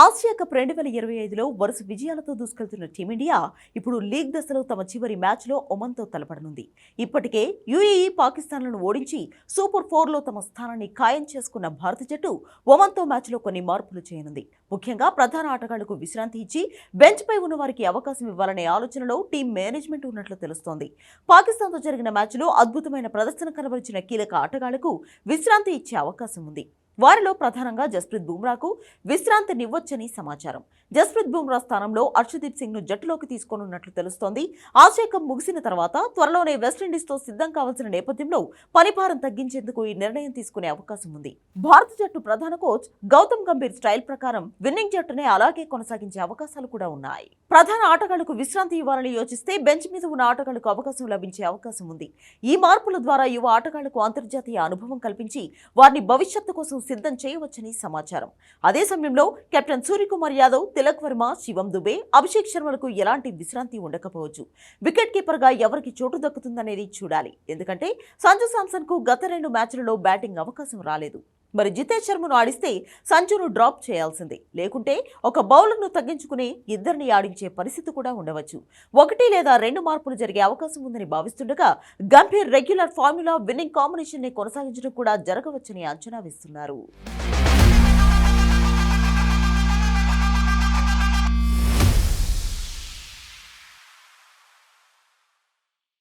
Asia cup రెండు వేల ఇరవై ఐదులో వరుస విజయాలతో దూసుకెళ్తున్న టీమిండియా ఇప్పుడు లీగ్ దశలో తమ చివరి మ్యాచ్లో ఒమన్తో తలపడనుంది. ఇప్పటికే యుఏఈ పాకిస్తాన్లను ఓడించి సూపర్ ఫోర్లో తమ స్థానాన్ని ఖాయం చేసుకున్న భారత జట్టు ఒమన్తో మ్యాచ్లో కొన్ని మార్పులు చేయనుంది. ముఖ్యంగా ప్రధాన ఆటగాళ్ళకు విశ్రాంతి ఇచ్చి బెంచ్పై ఉన్న వారికి అవకాశం ఇవ్వాలనే ఆలోచనలో టీం మేనేజ్మెంట్ ఉన్నట్లు తెలుస్తోంది. పాకిస్తాన్తో జరిగిన మ్యాచ్లో అద్భుతమైన ప్రదర్శన కనబరిచిన కీలక ఆటగాళ్ళకు విశ్రాంతి ఇచ్చే అవకాశం ఉంది. వారిలో ప్రధానంగా జస్ప్రీత్ బుమ్రాకు విశ్రాంతినివ్వొచ్చని సమాచారం. జస్ప్రీత్ బుమ్రా స్థానంలో అర్షదీప్ సింగ్ను జట్టులోకి తీసుకోనున్నట్లు తెలుస్తోంది. ఆసియా ముగిసిన తర్వాత త్వరలోనే వెస్టిండీస్తో సిద్ధం కావాల్సిన నేపథ్యంలో పనిభారం తగ్గించేందుకు ఈ నిర్ణయం తీసుకునే అవకాశం ఉంది. భారత జట్టు ప్రధాన కోచ్ గౌతమ్ గంభీర్ స్టైల్ ప్రకారం విన్నింగ్ జట్టునే అలాగే కొనసాగించే అవకాశాలు కూడా ఉన్నాయి. ప్రధాన ఆటగాళ్ళకు విశ్రాంతి ఇవ్వాలని యోచిస్తే బెంచ్ మీద ఉన్న ఆటగాళ్ళకు అవకాశం లభించే అవకాశం ఉంది. ఈ మార్పుల ద్వారా యువ ఆటగాళ్ళకు అంతర్జాతీయ అనుభవం కల్పించి వారిని భవిష్యత్తు కోసం సిద్ధం చేయవచ్చని సమాచారం. అదే సమయంలో కెప్టెన్ సూర్యకుమార్ యాదవ్ తిలక్ వర్మ శివం దుబే అభిషేక్ శర్మలకు ఎలాంటి విశ్రాంతి ఉండకపోవచ్చు. వికెట్ కీపర్గా ఎవరికి చోటు దక్కుతుందనేది చూడాలి. ఎందుకంటే సంజు సామ్సన్కు గత రెండు మ్యాచ్లలో బ్యాటింగ్ అవకాశం రాలేదు. మరి జితేష్ శర్మను ఆడిస్తే సంజును డ్రాప్ చేయాల్సిందే. లేకుంటే ఒక బౌలర్ను తగ్గించుకుని ఇద్దరిని ఆడించే పరిస్థితి కూడా ఉండవచ్చు. ఒకటి లేదా రెండు మార్పులు జరిగే అవకాశం ఉందని భావిస్తుండగా గంభీర్ రెగ్యులర్ ఫార్ములా విన్నింగ్ కాంబినేషన్ని కొనసాగించడం కూడా జరగవచ్చని అంచనా వేస్తున్నారు.